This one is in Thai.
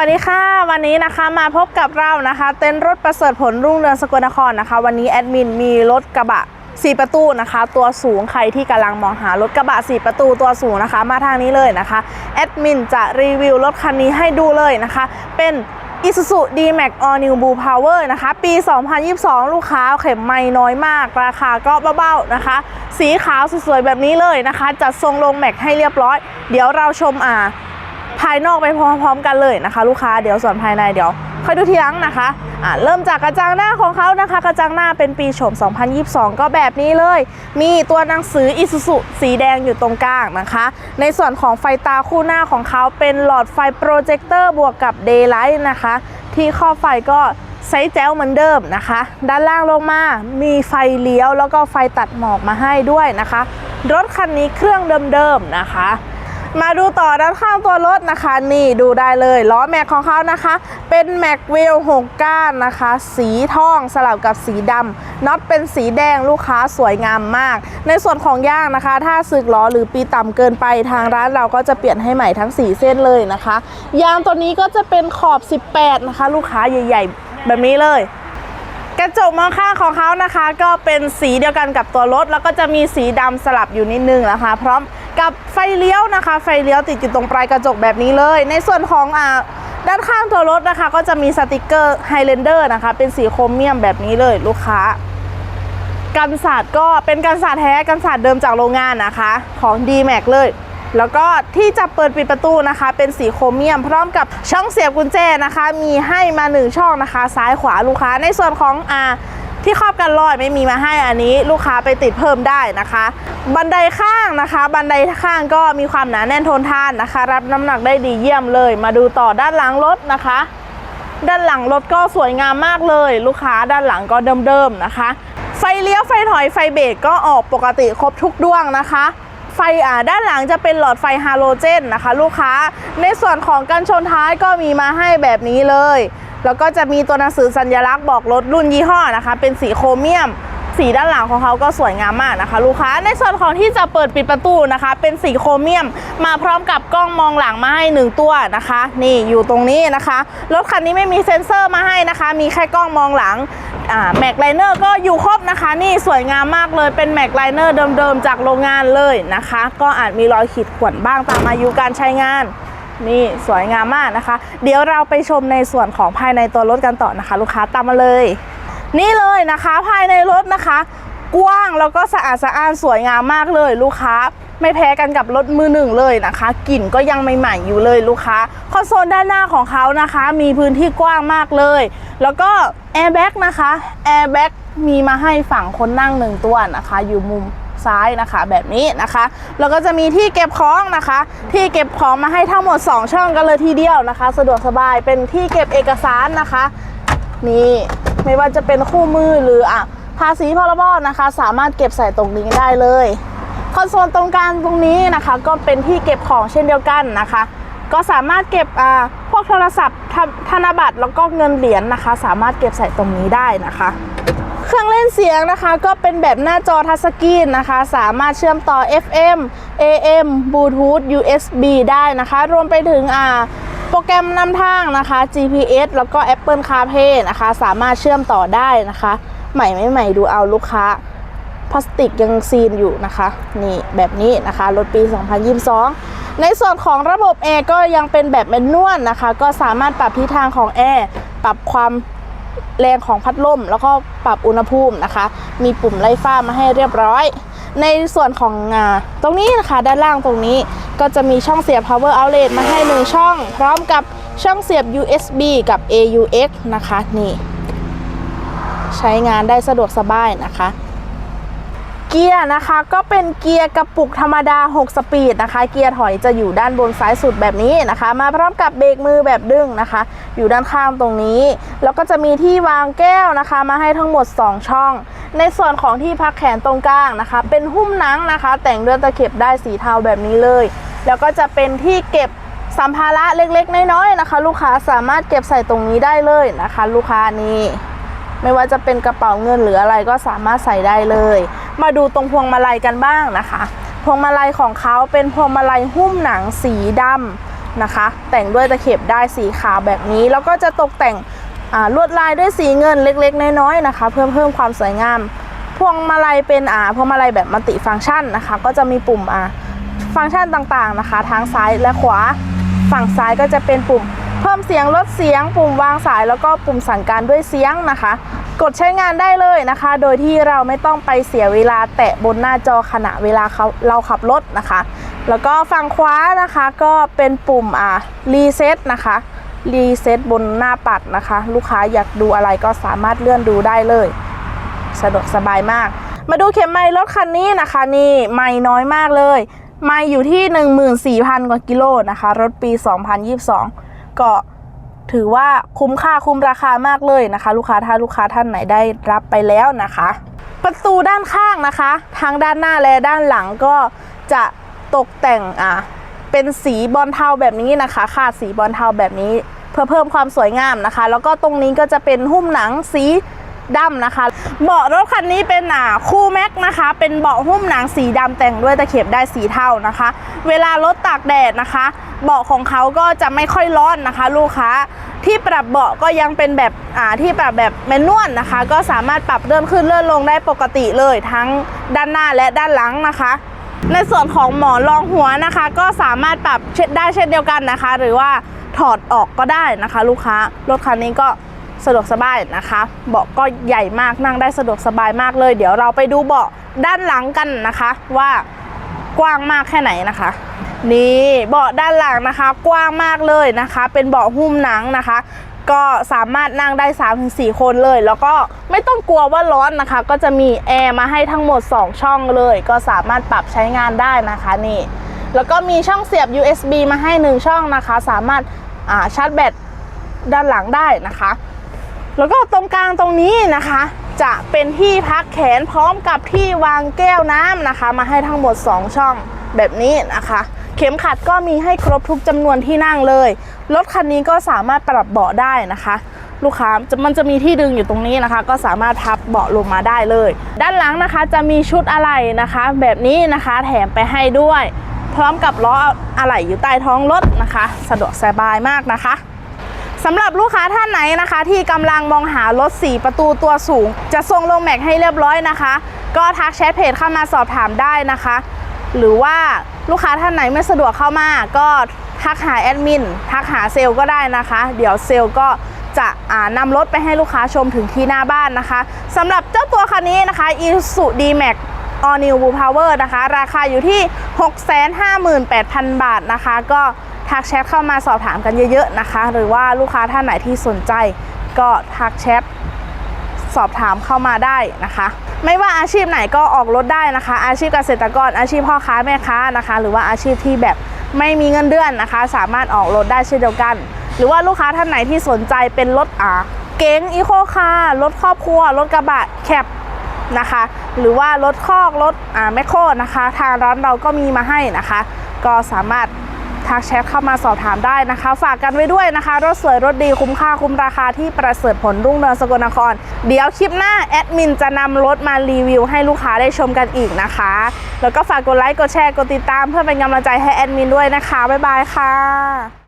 วัสดีค่ะ วันนี้นะคะมาพบกับเรานะคะ เต้นรถประเสริฐผลรุ่งเรืองสกลนครนะคะ วันนี้แอดมินมีรถกระบะ 4 ประตูนะคะ ตัวสูงใครที่กำลังมองหารถกระบะ 4 ประตูตัวสูงนะคะ มาทางนี้เลยนะคะแอดมินจะรีวิวรถคันนี้ให้ดูเลยนะคะ เป็น Isuzu D-Max All New Blue Power นะคะ ปี 2022 ลูกค้าเข็มไม่น้อยมาก ราคาก็เบาๆนะคะ สีขาวสวยๆแบบนี้เลยนะคะ จัดทรงลงแม็กให้เรียบร้อย เดี๋ยวเราชมอ่าายนอกไปพร้อมๆกันเลยนะคะ ลูกค้าเดี๋ยวส่วนภายในเดี๋ยวค่อยดูทีหลังนะคะเริ่มจากกระจังหน้าของเขานะคะ กระจังหน้าเป็นปีโฉม 2022 ก็แบบนี้เลย มีตัวหนังสืออิสุสุสีแดงอยู่ตรงกลางนะคะ ในส่วนของไฟตาคู่หน้าของเขาเป็นหลอดไฟโปรเจคเตอร์บวกกับเดย์ไลท์นะคะ ที่ข้อไฟก็ไซส์แจ๋วเหมือนเดิมนะคะ ด้านล่างลงมามีไฟเลี้ยวแล้วก็ไฟตัดหมอกมาให้ด้วยนะคะ รถคันนี้เครื่องเดิมๆนะคะ มาดูต่อด้านข้างตัวรถนะคะ นี่ดูได้เลยล้อแม็กของเขานะคะ เป็นแม็กวิล6ก้านนะคะ สีทองสลับกับสีดำน็อตเป็นสีแดงลูกค้าสวยงามมาก ในส่วนของยางนะคะ ถ้าสึกล้อหรือปีต่ำเกินไปทางร้านเราก็จะเปลี่ยนให้ใหม่ทั้ง 4 เส้นเลยนะคะ ยางตัวนี้ก็จะเป็นขอบ 18 นะคะ ลูกค้าใหญ่ ๆ แบบนี้เลยกระจกมองข้างของเขานะคะ ก็เป็นสีเดียวกันกับตัวรถ แล้วก็จะมีสีดำสลับอยู่นิดนึงนะคะ พร้อม กับไฟเลี้ยวนะคะ ไฟเลี้ยวติดอยู่ตรงปลายกระจกแบบนี้เลย ในส่วนของอ่าด้านข้างตัวรถนะคะ ก็จะมีสติกเกอร์ไฮเลนเดอร์นะคะ เป็นสีโครเมียมแบบนี้เลยลูกค้า กันศาสตร์ก็เป็นกันศาสตร์แท้กันศาสตร์เดิมจากโรงงานนะคะ ของ d m a x เลย แล้วก็ที่จะเปิดปิดประตูนะคะ เป็นสีโครเมียม พร้อมกับช่องเสียบกุญแจนะคะ มีให้มาหนึ่งช่องนะคะ ซ้ายขวาลูกค้าในส่วนของอ่า ที่ครอบกันลอยไม่มีมาให้อันนี้ลูกค้าไปติดเพิ่มได้นะคะ บันไดข้างนะคะ บันไดข้างก็มีความหนาแน่นทนทานนะคะ รับน้ำหนักได้ดีเยี่ยมเลย มาดูต่อด้านหลังรถนะคะ ด้านหลังรถก็สวยงามมากเลย ลูกค้าด้านหลังก็เดิมๆนะคะ ไฟเลี้ยวไฟถอยไฟเบรกก็ออกปกติครบทุกดวงนะคะ ไฟอ่าด้านหลังจะเป็นหลอดไฟฮาโลเจนนะคะ ลูกค้า ในส่วนของกันชนท้ายก็มีมาให้แบบนี้เลย แล้วก็จะมีตัวหนังสือสัญลักษณ์บอกรถรุ่นยี่ห้อนะคะ เป็นสีโครเมียม สีด้านหลังของเขาก็สวยงามมากนะคะ ลูกค้า ในส่วนของที่จะเปิดปิดประตูนะคะ เป็นสีโครเมียม มาพร้อมกับกล้องมองหลังมาให้หนึ่งตัวนะคะ นี่อยู่ตรงนี้นะคะ รถคันนี้ไม่มีเซ็นเซอร์มาให้นะคะ มีแค่กล้องมองหลัง แม็กไลเนอร์ก็อยู่ครบนะคะ นี่สวยงามมากเลยเป็นแม็กไลเนอร์เดิมๆจากโรงงานเลยนะคะ ก็อาจมีรอยขีดข่วนบ้างตามอายุการใช้งานนี่สวยงามมากนะคะ เดี๋ยวเราไปชมในส่วนของภายในตัวรถกันต่อนะคะ ลูกค้าตามมาเลย นี่เลยนะคะภายในรถนะคะ กว้างแล้วก็สะอาดสะอ้านสวยงามมากเลยลูกค้า ไม่แพ้กันกับรถมือหนึ่งเลยนะคะ กลิ่นก็ยังใหม่ๆอยู่เลยลูกค้าคอนโซลด้านหน้าของเขานะคะ มีพื้นที่กว้างมากเลย แล้วก็แอร์แบ็กนะคะแอร์แบ็กมีมาให้ฝั่งคนนั่งหนึ่งตัวนะคะ อยู่มุมซ้ายนะคะแบบนี้นะคะ แล้วก็จะมีที่เก็บของนะคะ ที่เก็บของมาให้ทั้งหมด 2 ช่องกันเลยทีเดียวนะคะ สะดวกสบายเป็นที่เก็บเอกสารนะคะ นี่ไม่ว่าจะเป็นคู่มือหรืออะภาษีพรบนะคะ สามารถเก็บใส่ตรงนี้ได้เลย คอนโซลตรงกลางตรงนี้นะคะ ก็เป็นที่เก็บของเช่นเดียวกันนะคะ ก็สามารถเก็บอ่าพวกโทรศัพท์ธนบัตรแล้วก็เงินเหรียญนะคะ สามารถเก็บใส่ตรงนี้ได้นะคะ เครื่องเล่นเสียงนะคะ ก็เป็นแบบหน้าจอทัชสกรีนนะคะ สามารถเชื่อมต่อ FM AM Bluetooth USB ได้นะคะ รวมไปถึงอ่าโปรแกรมนำทางนะคะ GPS แล้วก็ Apple CarPlay นะคะ สามารถเชื่อมต่อได้นะคะ ใหม่ไม่ใหม่ดูเอาลูกค้า พลาสติกยังซีนอยู่นะคะนี่แบบนี้นะคะรถปี 2022 ในส่วนของระบบแอร์ก็ยังเป็นแบบแมนนวลนะคะ ก็สามารถปรับทิศทางของแอร์ปรับความแรงของพัดลม แล้วก็ปรับอุณหภูมินะคะ มีปุ่มไล่ฟ้ามาให้เรียบร้อย ในส่วนของอ่าตรงนี้นะคะด้านล่างตรงนี้ก็จะมีช่องเสียบ power outlet มาให้หนึ่งช่อง พร้อมกับช่องเสียบ USB กับ AUX นะคะนี่ ใช้งานได้สะดวกสบายนะคะ เกียร์นะคะก็เป็นเกียร์กระปุกธรรมดา 6 สปีดนะคะ เกียร์ถอยจะอยู่ด้านบนซ้ายสุดแบบนี้นะคะ มาพร้อมกับเบรกมือแบบดึงนะคะ อยู่ด้านข้างตรงนี้ แล้วก็จะมีที่วางแก้วนะคะ มาให้ทั้งหมด 2 ช่อง ในส่วนของที่พักแขนตรงกลางนะคะ เป็นหุ้มหนังนะคะ แต่งด้วยตะเข็บได้สีเทาแบบนี้เลย แล้วก็จะเป็นที่เก็บสัมภาระเล็กๆ น้อยๆนะคะ ลูกค้าสามารถเก็บใส่ตรงนี้ได้เลยนะคะ ลูกค้านี่ ไม่ว่าจะเป็นกระเป๋าเงินหรืออะไรก็สามารถใส่ได้เลย มาดูตรงพวงมาลัยกันบ้างนะคะ พวงมาลัยของเขาเป็นพวงมาลัยหุ้มหนังสีดำนะคะ แต่งด้วยตะเข็บได้สีขาวแบบนี้ แล้วก็จะตกแต่งลวดลายด้วยสีเงินเล็กๆ น้อยๆนะคะ เพื่อเพิ่มความสวยงาม พวงมาลัยเป็นอ่าพวงมาลัยแบบมัลติฟังก์ชันนะคะ ก็จะมีปุ่มอ่าฟังก์ชันต่างๆนะคะ ทางซ้ายและขวา ฝั่งซ้ายก็จะเป็นปุ่ม พิ่มเสียงลดเสียง ปุ่มวางสายแล้วก็ปุ่มสั่งการด้วยเสียงนะคะ กดใช้งานได้เลยนะคะ โดยที่เราไม่ต้องไปเสียเวลาแตะบนหน้าจอขณะเวลาเขาเราขับรถนะคะ แล้วก็ฝั่งขวานะคะก็เป็นปุ่มอ่ารีเซ็ตนะคะรีเซ็ตบนหน้าปัดนะคะ ลูกค้าอยากดูอะไรก็สามารถเลื่อนดูได้เลย สะดวกสบายมาก มาดูเข็มไมล์รถคันนี้นะคะ นี่ไมล์น้อยมากเลย ไมล์อยู่ที่ 14,000 กว่ากิโลนะคะ รถปี 2022 ก็ถือว่าคุ้มค่าคุ้มราคามากเลยนะคะ ลูกค้าถ้าลูกค้าท่านไหนได้รับไปแล้วนะคะ ประตูด้านข้างนะคะ ทั้งด้านหน้าและด้านหลังก็จะตกแต่งอะเป็นสีบอลเทาแบบนี้นะคะคาดสีบอลเทาแบบนี้ เพื่อเพิ่มความสวยงามนะคะ แล้วก็ตรงนี้ก็จะเป็นหุ้มหนังสีดำนะคะ เบาะรถคันนี้เป็นอ่าคู่แม็กนะคะ เป็นเบาะหุ้มหนังสีดำแต่งด้วยตะเข็บได้สีเทานะคะ เวลารถตากแดดนะคะ เบาะของเขาก็จะไม่ค่อยร้อนนะคะ ลูกค้าที่ปรับเบาะก็ยังเป็นแบบอ่าที่ปรับแบบแมนนวลนะคะ ก็สามารถปรับเลื่อนขึ้นเลื่อนลงได้ปกติเลยทั้งด้านหน้าและด้านหลังนะคะในส่วนของหมอนรองหัวนะคะ ก็สามารถปรับเช่นได้เช่นเดียวกันนะคะ หรือว่าถอดออกก็ได้นะคะ ลูกค้ารถคันนี้ก็ สะดวกสบายนะคะ เบาะก็ใหญ่มากนั่งได้สะดวกสบายมากเลย เดี๋ยวเราไปดูเบาะด้านหลังกันนะคะ ว่ากว้างมากแค่ไหนนะคะ นี่เบาะด้านหลังนะคะ กว้างมากเลยนะคะ เป็นเบาะหุ้มหนังนะคะ ก็สามารถนั่งได้ 3-4 คนเลย แล้วก็ไม่ต้องกลัวว่าร้อนนะคะ ก็จะมีแอร์มาให้ทั้งหมด 2 ช่องเลย ก็สามารถปรับใช้งานได้นะคะนี่แล้วก็มีช่องเสียบ USB มาให้ 1 ช่องนะคะ สามารถาชาร์จแบตด้านหลังได้นะคะ แล้วก็ตรงกลางตรงนี้นะคะ จะเป็นที่พักแขนพร้อมกับที่วางแก้วน้ำนะคะ มาให้ทั้งหมด 2 ช่องแบบนี้นะคะ เข็มขัดก็มีให้ครบทุกจำนวนที่นั่งเลย รถคันนี้ก็สามารถปรับเบาะได้นะคะ ลูกค้ามันจะมีที่ดึงอยู่ตรงนี้นะคะ ก็สามารถพับเบาะลงมาได้เลย ด้านหลังนะคะจะมีชุดอะไหล่นะคะ แบบนี้นะคะแถมไปให้ด้วย พร้อมกับล้ออะไหล่อยู่ใต้ท้องรถนะคะ สะดวกสบายมากนะคะ สำหรับลูกค้าท่านไหนนะคะ ที่กำลังมองหารถ4ประตูตัวสูง จะส่งลงแม็กให้เรียบร้อยนะคะ ก็ทักแชทเพจเข้ามาสอบถามได้นะคะ หรือว่าลูกค้าท่านไหนไม่สะดวกเข้ามา ก็ทักหาแอดมินทักหาเซลล์ก็ได้นะคะ เดี๋ยวเซลล์ก็จะอ่านำรถไปให้ลูกค้าชมถึงที่หน้าบ้านนะคะสำหรับเจ้าตัวคันนี้นะคะ Isuzu D-Max All New Blue Power นะคะ ราคาอยู่ที่ 658,000 บาทนะคะ ก็ ทักแชทเข้ามาสอบถามกันเยอะๆนะคะ หรือว่าลูกค้าท่านไหนที่สนใจ ก็ทักแชทสอบถามเข้ามาได้นะคะ ไม่ว่าอาชีพไหนก็ออกรถได้นะคะ อาชีพเกษตรกรอาชีพพ่อค้าแม่ค้านะคะ หรือว่าอาชีพที่แบบไม่มีเงินเดือนนะคะ สามารถออกรถได้เช่นเดียวกัน หรือว่าลูกค้าท่านไหนที่สนใจเป็นรถอ่าเก๋งอีโคคาร์รถครอบครัวรถกระบะแคปนะคะ หรือว่ารถคอกรถอ่าแมคโครนะคะ ทางร้านเราก็มีมาให้นะคะ ก็สามารถ ทักแชทเข้ามาสอบถามได้นะคะ ฝากกันไว้ด้วยนะคะ รถสวยรถดีคุ้มค่าคุ้มราคาที่ประเสริฐผลรุ่งเรืองสกลนคร เดี๋ยวคลิปหน้าแอดมินจะนำรถมารีวิว ให้ลูกค้าได้ชมกันอีกนะคะ แล้วก็ฝากกดไลค์กดแชร์กดติดตามเพื่อเป็นกำลังใจให้แอดมินด้วยนะคะบ๊ายบายค่ะ